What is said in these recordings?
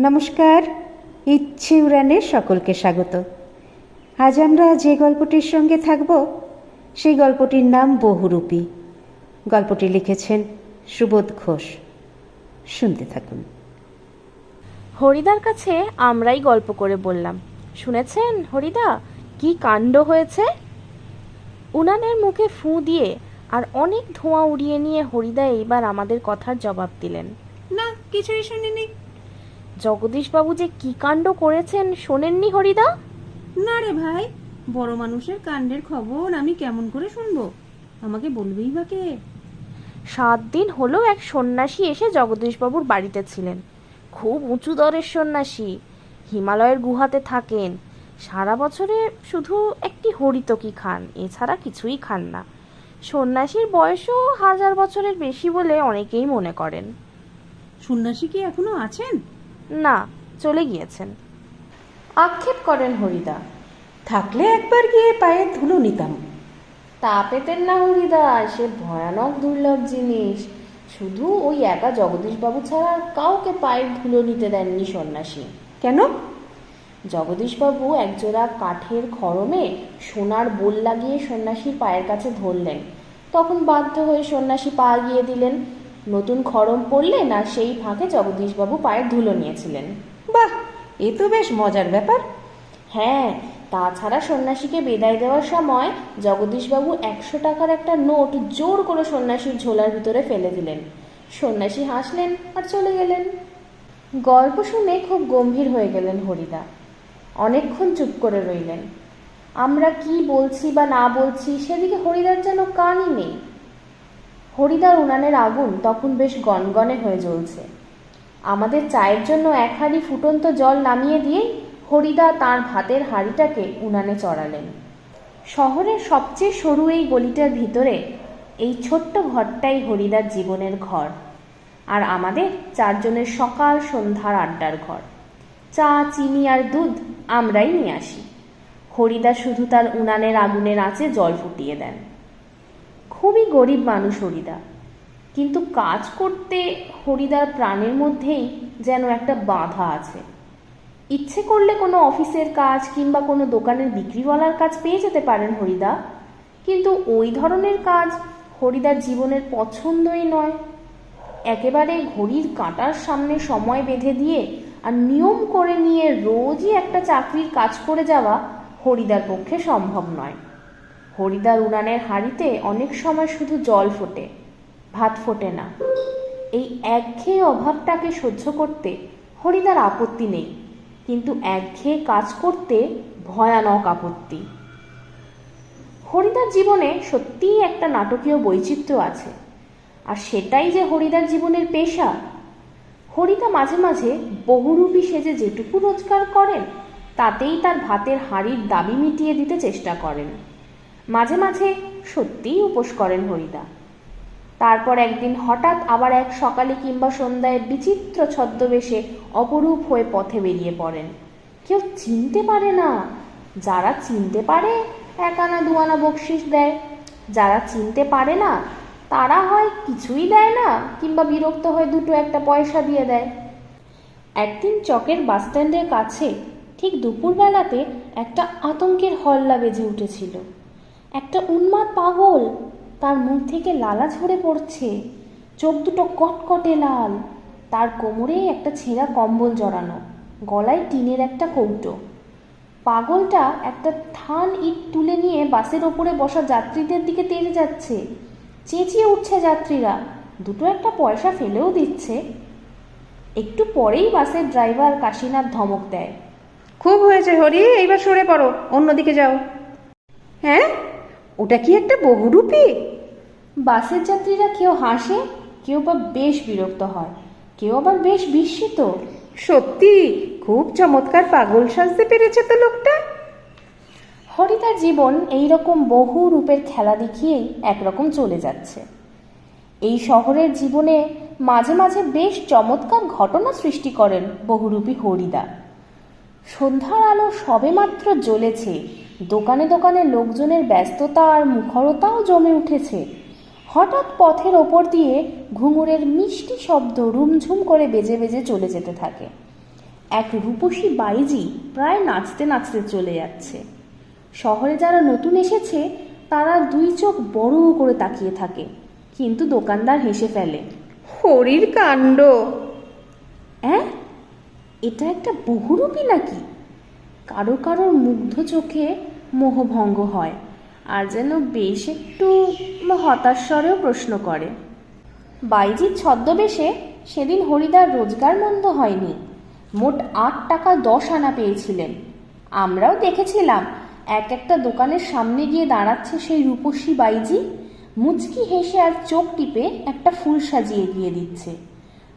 নমস্কার ইচ্ছে উড়ানে সকলকে স্বাগত। আজ আমরা যে গল্পটির সঙ্গে থাকব সেই গল্পটির নাম বহুরূপী। গল্পটি লিখেছেন সুবোধ ঘোষ। শুনতে থাকুন। হরিদার কাছে আমরাই গল্প করে বললাম। শুনেছেন হরিদা? কি কাণ্ড হয়েছে? উনানের মুখে ফু দিয়ে আর অনেক ধোঁয়া উড়িয়ে নিয়ে হরিদা এইবার আমাদের কথার জবাব দিলেন। না কিছুই শুনিনি। জগদীশবাবু যে কি কাণ্ড করেছেন শোনেননি হরিদা? না রে ভাই বড় মানুষের কাণ্ডের খবর আমি কেমন করে শুনব? আমাকে বলবেই বা কে? সাত দিন হলো এক সন্ন্যাসী এসে জগদীশবাবুর বাড়িতে ছিলেন। খুব উঁচু দরের সন্ন্যাসী হিমালয়ের গুহাতে থাকেন। সারা বছরে শুধু একটি হরিতকি খান এছাড়া কিছুই খান না। সন্ন্যাসীর বয়সও হাজার বছরের বেশি বলে অনেকেই মনে করেন। সন্ন্যাসী কি এখনও আছেন? না চলে গিয়েছেন। আক্ষেপ করেন হরিদা। থাকলে একবার গিয়ে পায়ে ধুলো নিতাম। তা পেতেন না হরিদা সে ভয়ানক দুর্লভ জিনিস। শুধু ওই একা জগদীশবাবু ছাড়া কাউকে পায়ের ধুলো নিতে দেননি সন্ন্যাসী। কেন? জগদীশবাবু একজোড়া কাঠের খড়মে সোনার বোল লাগিয়ে সন্ন্যাসীর পায়ের কাছে ধরলেন। তখন বাধ্য হয়ে সন্ন্যাসী পা গিয়ে দিলেন। নতুন খড়ম পড়লেন আর সেই ফাঁকে জগদীশবাবু পায়ের ধুলো নিয়েছিলেন। বাহ, এ তো বেশ মজার ব্যাপার। হ্যাঁ তাছাড়া সন্ন্যাসীকে বিদায় দেওয়ার সময় জগদীশবাবু একশো টাকার একটা নোট জোর করে সন্ন্যাসীর ঝোলার ভিতরে ফেলে দিলেন। সন্ন্যাসী হাসলেন আর চলে গেলেন। গল্প শুনে খুব গম্ভীর হয়ে গেলেন হরিদা। অনেকক্ষণ চুপ করে রইলেন। আমরা কি বলছি বা না বলছি, সেদিকে হরিদার যেন কানই নেই। হরিদার উনানের আগুন তখন বেশ গনগনে হয়ে জ্বলছে। আমাদের চায়ের জন্য এক হাঁড়ি ফুটন্ত জল নামিয়ে দিয়ে হরিদা তার ভাতের হাঁড়িটাকে উনানে চড়ালেন। শহরের সবচেয়ে সরু এই গলিটার ভিতরে এই ছোট্ট ঘরটাই হরিদার জীবনের ঘর। আর আমাদের চারজনের সকাল সন্ধ্যার আড্ডার ঘর। চা, চিনি আর দুধ আমরাই নিয়ে আসি। হরিদা শুধু তার উনানের আগুনের আঁচে জল ফুটিয়ে দেন। খুবই গরিব মানুষ হরিদা। কিন্তু কাজ করতে হরিদার প্রাণের মধ্যেই যেন একটা বাধা আছে। ইচ্ছে করলে কোনো অফিসের কাজ কিংবা কোনো দোকানের বিক্রিওয়ালার কাজ পেয়ে যেতে পারেন হরিদা। কিন্তু ওই ধরনের কাজ হরিদার জীবনের পছন্দই নয়। একেবারে ঘড়ির কাঁটার সামনে সময় বেঁধে দিয়ে আর নিয়ম করে নিয়ে রোজই একটা চাকরির কাজ করে যাওয়া হরিদার পক্ষে সম্ভব নয়। হরিদার উনানের হাঁড়িতে অনেক সময় শুধু জল ফোটে, ভাত ফোটে না। এই একঘেয়ে অভাবটাকে সহ্য করতে হরিদার আপত্তি নেই, কিন্তু একঘেয়ে কাজ করতে ভয়ানক আপত্তি। হরিদার জীবনে সত্যিই একটা নাটকীয় বৈচিত্র্য আছে, আর সেটাই যে হরিদার জীবনের পেশা। হরিদা মাঝে মাঝে বহুরূপী সেজে যেটুকু রোজগার করেন, তাতেই তার ভাতের হাঁড়ির দাবি মিটিয়ে দিতে চেষ্টা করেন। মাঝে মাঝে সত্যিই উপোস করেন হরিদা। তারপর একদিন হঠাৎ আবার এক সকালে কিংবা সন্ধ্যায় বিচিত্র ছদ্মবেশে অপরূপ হয়ে পথে বেরিয়ে পড়েন। কেউ চিনতে পারে না। যারা চিনতে পারে এক আনা দু আনা বকশিস দেয়। যারা চিনতে পারে না, তারা হয় কিছুই দেয় না, কিংবা বিরক্ত হয়ে দুটো একটা পয়সা দিয়ে দেয়। একদিন চকের বাসস্ট্যান্ডের কাছে ঠিক দুপুরবেলাতে একটা আতঙ্কের হল্লা বেজে উঠেছিল। একটা উন্মাদ পাগল। তার মুখ থেকে লালা ঝরে পড়ছে। চোখ দুটো কটকটে লাল। তার কোমরে একটা ছেঁড়া কম্বল জড়ানো। গলায় টিনের একটা কৌটো। পাগলটা একটা থান ইট তুলে নিয়ে বাসের ওপরে বসা যাত্রীদের দিকে তেড়ে যাচ্ছে। চেঁচিয়ে উঠছে যাত্রীরা। দুটো একটা পয়সা ফেলেও দিচ্ছে। একটু পরেই বাসের ড্রাইভার কাশীনাথ ধমক দেয়। খুব হয়েছে হরি, এইবার সরে পড়ো, অন্যদিকে যাও। হ্যাঁ? ওটা কি একটা বহুরূপী? বাসের যাত্রীরা কেউ হাসে কেউ বা বেশ বিরক্ত হয় কেউ আবার বেশ বিস্মিত। সত্যি? খুব চমৎকার পাগল সাজতে পেরেছে তো লোকটা। হরিতার জীবন এই রকম বহু রূপের খেলা দেখিয়েই একরকম চলে যাচ্ছে। এই শহরের জীবনে মাঝে মাঝে বেশ চমৎকার ঘটনা সৃষ্টি করেন বহুরূপী হরিদা। সন্ধ্যার আলো সবেমাত্র জ্বলেছে দোকানে দোকানে লোকজনের ব্যস্ততা আর মুখরতাও জমে উঠেছে। হঠাৎ পথের ওপর দিয়ে ঘুঙুরের মিষ্টি শব্দ রুমঝুম করে বেজে বেজে চলে যেতে থাকে। এক রূপসী বাইজি প্রায় নাচতে নাচতে চলে যাচ্ছে। শহরে যারা নতুন এসেছে, তারা দুই চোখ বড় করে তাকিয়ে থাকে, কিন্তু দোকানদার হেসে ফেলে, হরির কাণ্ড। হ্যাঁ এটা একটা বহুরূপী নাকি? কারও কারোর মুগ্ধ চোখে মোহভঙ্গ হয় আর যেন বেশ একটু হতাশ্বরেও প্রশ্ন করে। বাইজির ছদ্মবেশে সেদিন হরিদার রোজগার মন্দ হয়নি। মোট আট টাকা দশ আনা পেয়েছিলেন। আমরাও দেখেছিলাম, এক একটা দোকানের সামনে গিয়ে দাঁড়াচ্ছে সেই রূপসী বাইজি। মুচকি হেসে আর চোখ টিপে একটা ফুল সাজিয়ে দিয়ে দিচ্ছে।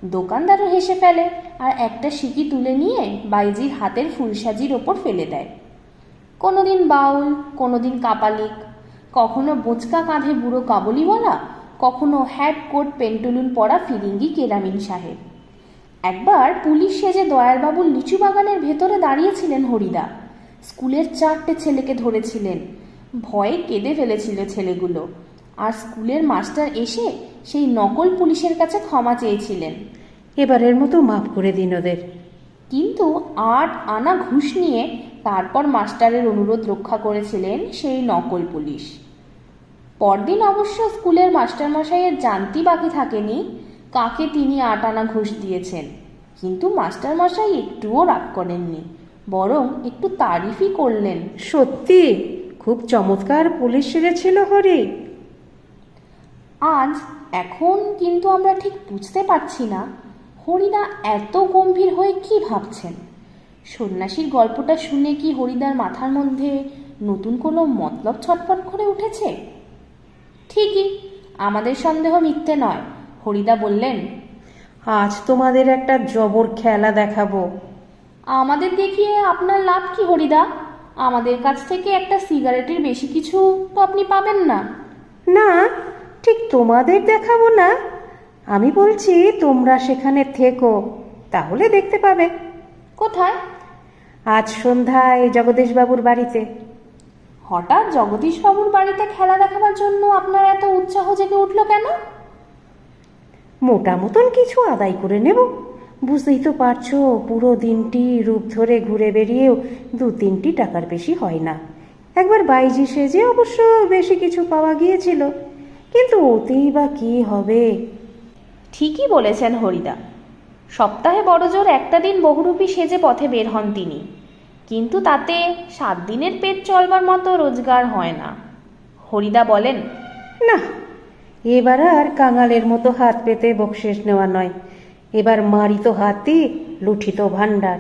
দোকানদারও হেসে ফেলে আর একটা সিকি তুলে নিয়ে বাইজির হাতের ফুলসাজির ওপর ফেলে দেয়। কোনোদিন বাউল কোনোদিন কাপালিক। কখনো বোচকা কাঁধে বুড়ো কাবলিওয়ালা কখনো হ্যাট কোট পেন্টুলুন পরা ফিরিঙ্গি কেরামিন সাহেব। একবার পুলিশ সেজে দয়ালবাবুর লিচু বাগানের ভেতরে দাঁড়িয়েছিলেন হরিদা। স্কুলের চারটে ছেলেকে ধরেছিলেন। ভয়ে কেঁদে ফেলেছিল ছেলেগুলো। আর স্কুলের মাস্টার এসে সেই নকল পুলিশের কাছে ক্ষমা চেয়েছিলেন। এবারের মতো মাফ করে দিন ওদের। কিন্তু আট আনা ঘুষ নিয়ে তারপর মাস্টারের অনুরোধ রক্ষা করেছিলেন সেই নকল পুলিশ। পরদিন অবশ্য স্কুলের মাস্টারমশাইয়ের জানতি বাকি থাকেনি কাকে তিনি আট আনা ঘুষ দিয়েছেন। কিন্তু মাস্টারমশাই একটুও রাগ করেননি বরং একটু তারিফই করলেন। সত্যি? খুব চমৎকার পুলিশ সেরেছিল হরি। আজ এখন কিন্তু আমরা ঠিক বুঝতে পারছি না হরিদা এত গম্ভীর হয়ে কি ভাবছেন? সন্ন্যাসীর গল্পটা শুনে কি হরিদার মাথার মধ্যে নতুন কোনো মতলব ছটফট করে উঠেছে? ঠিকই আমাদের সন্দেহ মিথ্যে নয় হরিদা বললেন। আজ তোমাদের একটা জবর খেলা দেখাবো। আমাদের দেখিয়ে আপনার লাভ কি হরিদা? আমাদের কাছ থেকে একটা সিগারেটের বেশি কিছু তো আপনি পাবেন না। না ঠিক তোমাদের দেখাবো না। আমি বলছি তোমরা সেখানে থেকো তাহলে দেখতে পাবে। কোথায়? আজ সন্ধ্যায় জগদীশবাবুর বাড়িতে। হঠাৎ জগদীশবাবুর বাড়িতে খেলা দেখাবার জন্য আপনার এত উৎসাহ জেগে উঠল কেন? মোটা মতন কিছু আদায় করে নেব। বুঝতেই তো পারছ পুরো দিনটি রূপ ধরে ঘুরে বেরিয়েও দু তিনটি টাকার বেশি হয় না। একবার বাইজি সেজে অবশ্য বেশি কিছু পাওয়া গিয়েছিল। কিন্তু ওতেই বা কি হবে? ঠিকই বলেছেন হরিদা। সপ্তাহে বড়জোর একটা দিন বহুরূপী সেজে পথে বের হন তিনি। কিন্তু তাতে সাত দিনের পেট চলবার মতো রোজগার হয় না। হরিদা বলেন না এবার আর কাঙালের মতো হাত পেতে বকশেষ নেওয়া নয়। এবার মারিত হাতি লুঠিত ভাণ্ডার।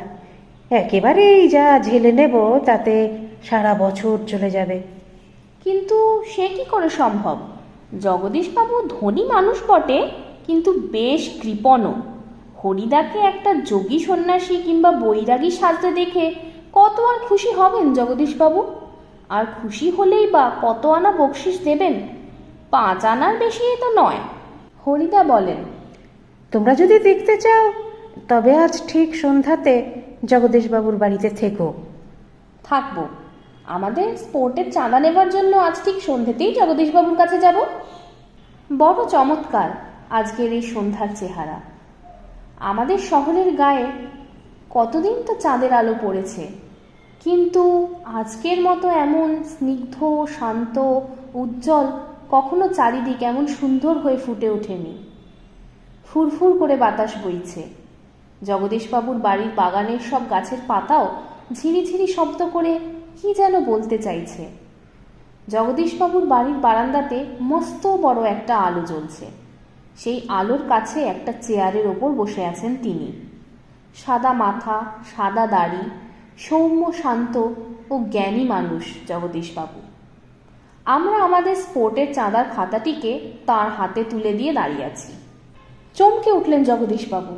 একেবারেই যা ঝেলে নেব তাতে সারা বছর চলে যাবে। কিন্তু সে কি করে সম্ভব? জগদীশবাবু ধনী মানুষ বটে কিন্তু বেশ কৃপণও। হরিদাকে একটা যোগী সন্ন্যাসী কিংবা বৈরাগী সাজতে দেখে কত আর খুশি হবেন জগদীশবাবু? আর খুশি হলেই বা কত আনা বকশিস দেবেন? পাঁচ আনার বেশি তো নয়। হরিদা বলেন তোমরা যদি দেখতে চাও তবে আজ ঠিক সন্ধ্যাতে জগদীশবাবুর বাড়িতে থেকো। থাকব। আমাদের স্পোর্টের চাঁদা নেবার জন্য আজ ঠিক সন্ধ্যেতেই জগদীশবাবুর কাছে যাব। বড় চমৎকার আজকের এই সন্ধ্যার চেহারা। আমাদের শহরের গায়ে কতদিন তো চাঁদের আলো পড়েছে। কিন্তু আজকের মতো এমন স্নিগ্ধ, শান্ত, উজ্জ্বল কখনো চারিদিক এমন সুন্দর হয়ে ফুটে ওঠেনি। ফুরফুর করে বাতাস বইছে। জগদীশবাবুর বাড়ির বাগানের সব গাছের পাতাও ঝিরিঝিরি শব্দ করে কি যেন বলতে চাইছে। জগদীশবাবুর বাড়ির বারান্দাতে মস্ত বড় একটা আলো জ্বলছে। সেই আলোর কাছে একটা চেয়ারের ওপর বসে আছেন তিনি। সাদা মাথা, সাদা দাড়ি, সৌম্য, শান্ত ও জ্ঞানী মানুষ জগদীশবাবু। আমরা আমাদের স্পোর্টের চাঁদার খাতাটিকে তার হাতে তুলে দিয়ে দাঁড়িয়ে আছি। চমকে উঠলেন জগদীশবাবু।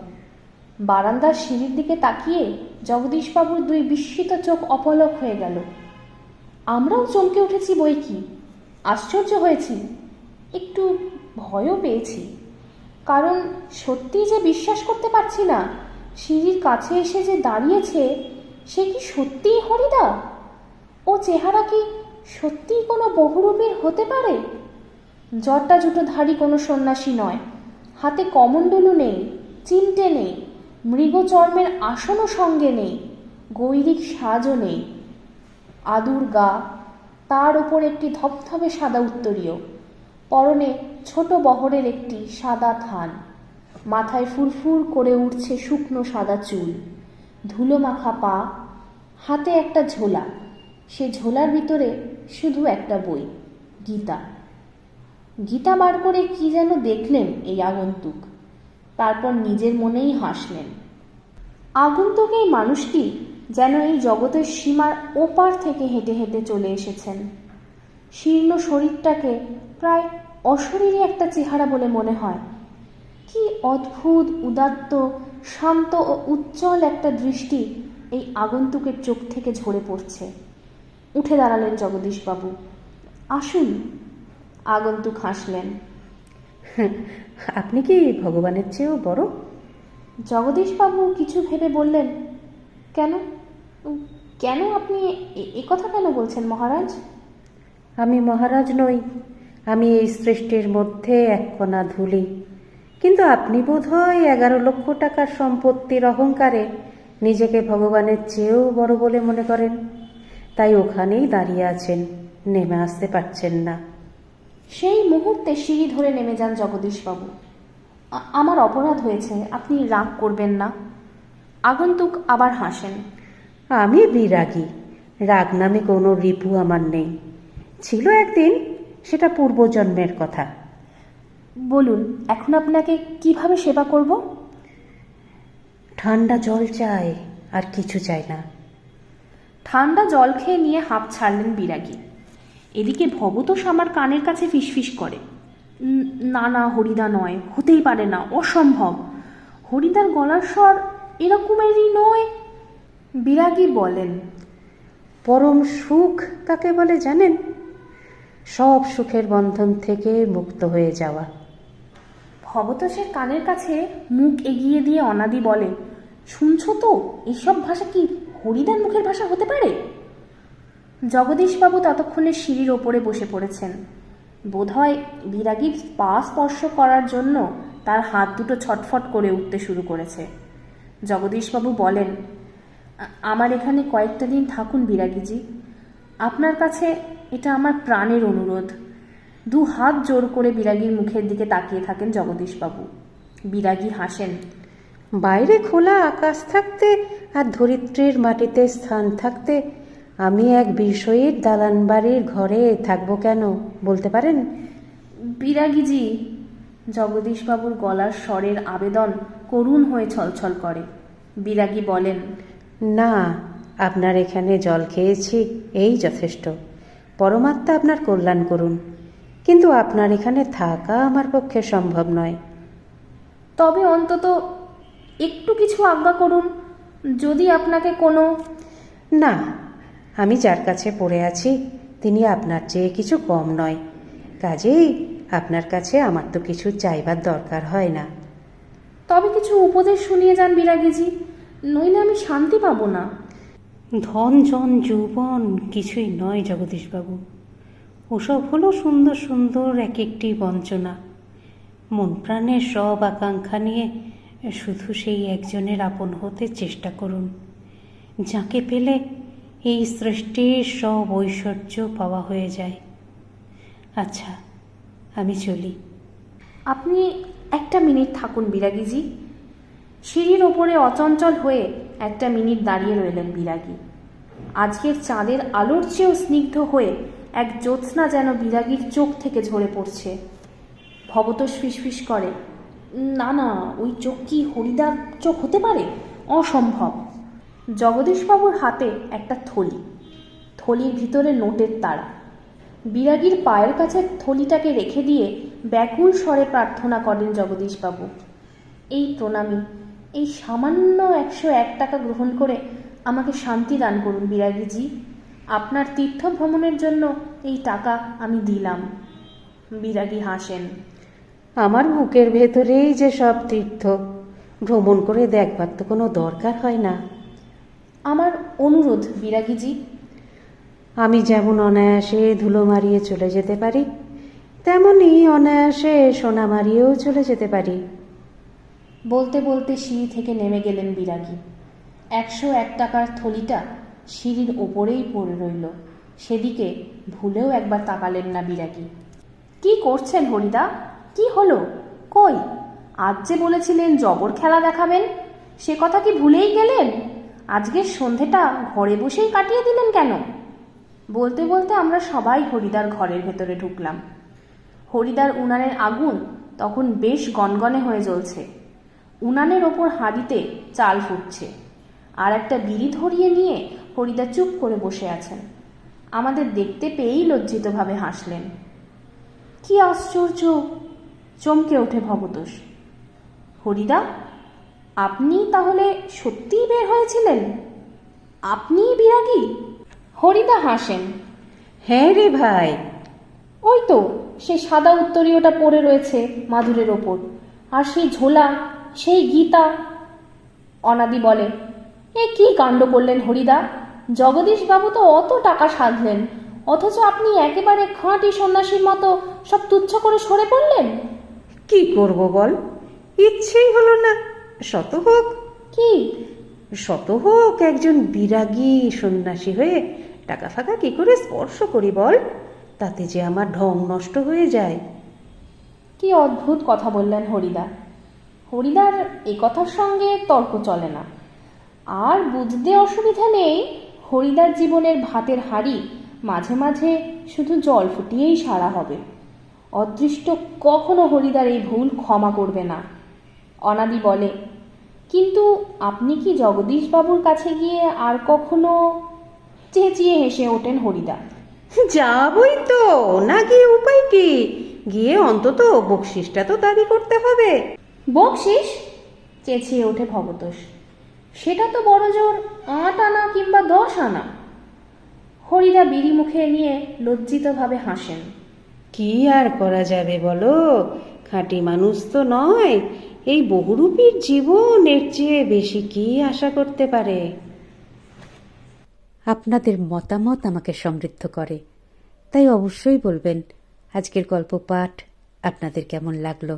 বারান্দার সিঁড়ির দিকে তাকিয়ে জগদীশবাবুর দুই বিস্মিত চোখ অপলক হয়ে গেল। আমরাও চমকে উঠেছি বই কি? আশ্চর্য হয়েছি। একটু ভয়ও পেয়েছি। কারণ সত্যিই যে বিশ্বাস করতে পারছি না, সিঁড়ির কাছে এসে যে দাঁড়িয়েছে, সে কি সত্যিই হরিদা? ও চেহারা কি সত্যিই কোনো বহুরূপীর হতে পারে? জটটা জুটো ধারী কোনো সন্ন্যাসী নয়, হাতে কমণ্ডলু নেই, চিমটে নেই, মৃগচর্মের আসনও সঙ্গে নেই, গৈরিক সাজও নেই। আদুর গা, তার ওপর একটি ধপধপে সাদা উত্তরীয়। পরনে ছোট বহরের একটি সাদা থান। মাথায় ফুরফুর করে উঠছে শুকনো সাদা চুল। ধুলো মাখা পা, হাতে একটা ঝোলা। সে ঝোলার ভিতরে শুধু একটা বই, গীতা। গীতা বার করে কি যেন দেখলেন এই আগন্তুক। তারপর নিজের মনেই হাসলেন। আগন্তুক এই মানুষটি যেন এই জগতের সীমার ওপার থেকে হেঁটে হেঁটে চলে এসেছেন। শীর্ণ শরীরটাকে প্রায় অশরীরী একটা চেহারা বলে মনে হয়। কি অদ্ভুত উদাত্ত শান্ত ও উজ্জ্বল একটা দৃষ্টি এই আগন্তুকের চোখ থেকে ঝরে পড়ছে। উঠে দাঁড়ালেন জগদীশবাবু। আসুন। আগন্তুক হাসলেন। আপনি কি ভগবানের চেয়েও বড়? জগদীশবাবু কিছু ভেবে বললেন কেন? কেন আপনি এ- এ কথা কেন বলছেন মহারাজ? আমি মহারাজ নই। আমি এই সৃষ্টির মধ্যে এক কণা ধুলি। কিন্তু আপনি বোধহয় এগারো লক্ষ টাকার সম্পত্তির অহংকারে নিজেকে ভগবানের চেয়েও বড় বলে মনে করেন। তাই ওখানেই দাঁড়িয়ে আছেন নেমে আসতে পারছেন না। সেই মুহূর্তে সিঁড়ি ধরে নেমে যান জগদীশবাবু। আমার অপরাধ হয়েছে আপনি রাগ করবেন না। আগন্তুক আবার হাসেন। আমি বিরাগী। রাগ নামে কোনো রিপু আমার নেই। ছিল একদিন সেটা পূর্বজন্মের কথা। বলুন এখন আপনাকে কীভাবে সেবা করব? ঠান্ডা জল চাই আর কিছু চাই না। ঠান্ডা জল খেয়ে নিয়ে হাঁপ ছাড়লেন বিরাগী। এদিকে ভবতোষ আমার কানের কাছে ফিসফিস করে। না না হরিদা নয় হতেই পারে না অসম্ভব। হরিদার গলার স্বর এরকমেরই নয় বিরাগী বলেন। পরম সুখ কাকে বলে জানেন? সব সুখের বন্ধন থেকে মুক্ত হয়ে যাওয়া। ভবতোষের কানের কাছে মুখ এগিয়ে দিয়ে অনাদি বলে, শুনছ তো, এসব ভাষা কি হরিদার মুখের ভাষা হতে পারে? জগদীশবাবু ততক্ষণে সিঁড়ির ওপরে বসে পড়েছেন। বোধহয় বিরাগীর পা স্পর্শ করার জন্য তার হাত দুটো ছটফট করে উঠতে শুরু করেছে। জগদীশবাবু বলেন আমার এখানে কয়েকটা দিন থাকুন বিরাগীজি। আপনার কাছে এটা আমার প্রাণের অনুরোধ। দু হাত জোর করে বিরাগীর মুখের দিকে তাকিয়ে থাকেন জগদীশবাবু। বিরাগী হাসেন বাইরে খোলা আকাশ থাকতে আর ধরিত্রীর মাটিতে স্থান থাকতে আমি এক বিষয়ের দালান বাড়ির ঘরে থাকব কেন বলতে পারেন? বিরাগীজি জগদীশবাবুর গলার স্বরের আবেদন করুণ হয়ে ছলছল করে। বিরাগী বলেন না আপনার এখানে জল খেয়েছি এই যথেষ্ট। পরমাত্মা আপনার কল্যাণ করুন। কিন্তু আপনার এখানে থাকা আমার পক্ষে সম্ভব নয়। তবে অন্তত একটু কিছু আজ্ঞা করুন যদি আপনাকে কোনো না আমি যার কাছে পড়ে আছি তিনি আপনার চেয়ে কিছু কম নয়। কাজেই আপনার কাছে আমার তো কিছু চাইবার দরকার হয় না। তবে কিছু উপদেশ শুনিয়ে যান বিরাগীজি নইলে আমি শান্তি পাবো না। ধন জন যৌবন কিছুই নয় জগদীশবাবু। ওসব হলো সুন্দর সুন্দর এক একটি বঞ্চনা। মন প্রাণের সব আকাঙ্ক্ষা নিয়ে শুধু সেই একজনের আপন হতে চেষ্টা করুন। যাকে পেলে এই সৃষ্টির সব ঐশ্বর্য পাওয়া হয়ে যায়। আচ্ছা আমি চলি। আপনি একটা মিনিট থাকুন, বিরাগীজি। সিঁড়ির ওপরে অচঞ্চল হয়ে একটা মিনিট দাঁড়িয়ে রইলেন বিরাগী আজকের চাঁদের আলোর চেয়েও স্নিগ্ধ হয়ে এক জ্যোৎস্না যেন বিরাগীর চোখ থেকে ঝরে পড়ছে। ভবতোষ ফিসফিস করে, না না, ওই চোখ কি হরিদার চোখ হতে পারে? অসম্ভব। জগদীশবাবুর হাতে একটা থলি, থলির ভিতরে নোটের তারা। বিরাগীর পায়ের কাছে থলিটাকে রেখে দিয়ে ব্যাকুল স্বরে প্রার্থনা করেন জগদীশবাবু। এই প্রণামী এই সামান্য একশো এক টাকা গ্রহণ করে আমাকে শান্তি দান করুন বিরাগীজি। আপনার তীর্থ ভ্রমণের জন্য এই টাকা আমি দিলাম। বিরাগী হাসেন আমার বুকের ভেতরেই যে সব তীর্থ ভ্রমণ করে দেখবার তো কোনো দরকার হয় না। আমার অনুরোধ বিরাগীজি। আমি যেমন অনায়াসে ধুলো মারিয়ে চলে যেতে পারি তেমনই অনায়াসে সোনা মারিয়েও চলে যেতে পারি। বলতে বলতে সিঁড়ি থেকে নেমে গেলেন বিরাগী। একশো এক টাকার থলিটা সিঁড়ির ওপরেই পড়ে রইল। সেদিকে ভুলেও একবার তাকালেন না বিরাগী। কি করছেন হরিদা? কি হলো? কই? আজ যে বলেছিলেন জবর খেলা দেখাবেন, সে কথা কি ভুলেই গেলেন? আজকের সন্ধেটা ঘরে বসেই কাটিয়ে দিলেন কেন? বলতে বলতে আমরা সবাই হরিদার ঘরের ভেতরে ঢুকলাম। হরিদার উনানের আগুন তখন বেশ গনগনে হয়ে জ্বলছে। উনানের ওপর হাঁড়িতে চাল ফুটছে। আর একটা বিড়ি ধরিয়ে নিয়ে হরিদা চুপ করে বসে আছেন। আমাদের দেখতে পেয়েই লজ্জিতভাবে হাসলেন। কি আশ্চর্য! চমকে ওঠে ভবতোষ। হরিদা আপনি তাহলে সত্যিই বের হয়েছিলেন? আপনিই বিরাগী? হরিদা হাসেন। হ্যাঁ রে ভাই। ওই তো সেই সাদা উত্তরীয়টা পড়ে রয়েছে মাদুরের ওপর আর সেই ঝোলা সেই গীতা? অনাদি বলে এ কি কাণ্ড করলেন হরিদা? জগদীশবাবু তো অত টাকা সাধলেন অথচ আপনি একেবারে খাঁটি সন্ন্যাসীর মতো সব তুচ্ছ করে সরে পড়লেন? কি করব বল? ইচ্ছেই হলো না। শত হোক। কি? শত হোক একজন বিরাগী সন্ন্যাসী হয়ে টাকা ফাঁকা কি করে স্পর্শ করি বল? তাতে যে আমার ঢং নষ্ট হয়ে যায়। কি অদ্ভুত কথা বললেন হরিদা। হরিদার এ কথার সঙ্গে তর্ক চলে না। আর বুঝতে অসুবিধা নেই, হরিদার জীবনের ভাতের হাড়ি মাঝে মাঝে শুধু জল ফুটিয়েই সারা হবে। অদৃষ্ট কখনো হরিদার এই ভুল ক্ষমা করবে না। অনাদি বলে, কিন্তু আপনি কি জগদীশবাবুর কাছে গিয়ে আর কখনো চেঁচিয়ে হেসে ওঠেন হরিদা যাবই তো, না গিয়ে উপায় কি? গিয়ে অন্তত বকশিসটা তো দাবি করতে হবে। বকশিস? চেঁচিয়ে ওঠে ভবতোষ। সেটা তো বড় জোর আট আনা কিংবা দশ আনা। হরিদা বিড়ি মুখে নিয়ে লজ্জিতভাবে হাসেন। কি আর করা যাবে বলো? খাঁটি মানুষ তো নয়। এই বহুরূপীর জীবন এর চেয়ে বেশি কি আশা করতে পারে? আপনাদের মতামত আমাকে সমৃদ্ধ করে। তাই অবশ্যই বলবেন আজকের গল্প পাঠ আপনাদের কেমন লাগল?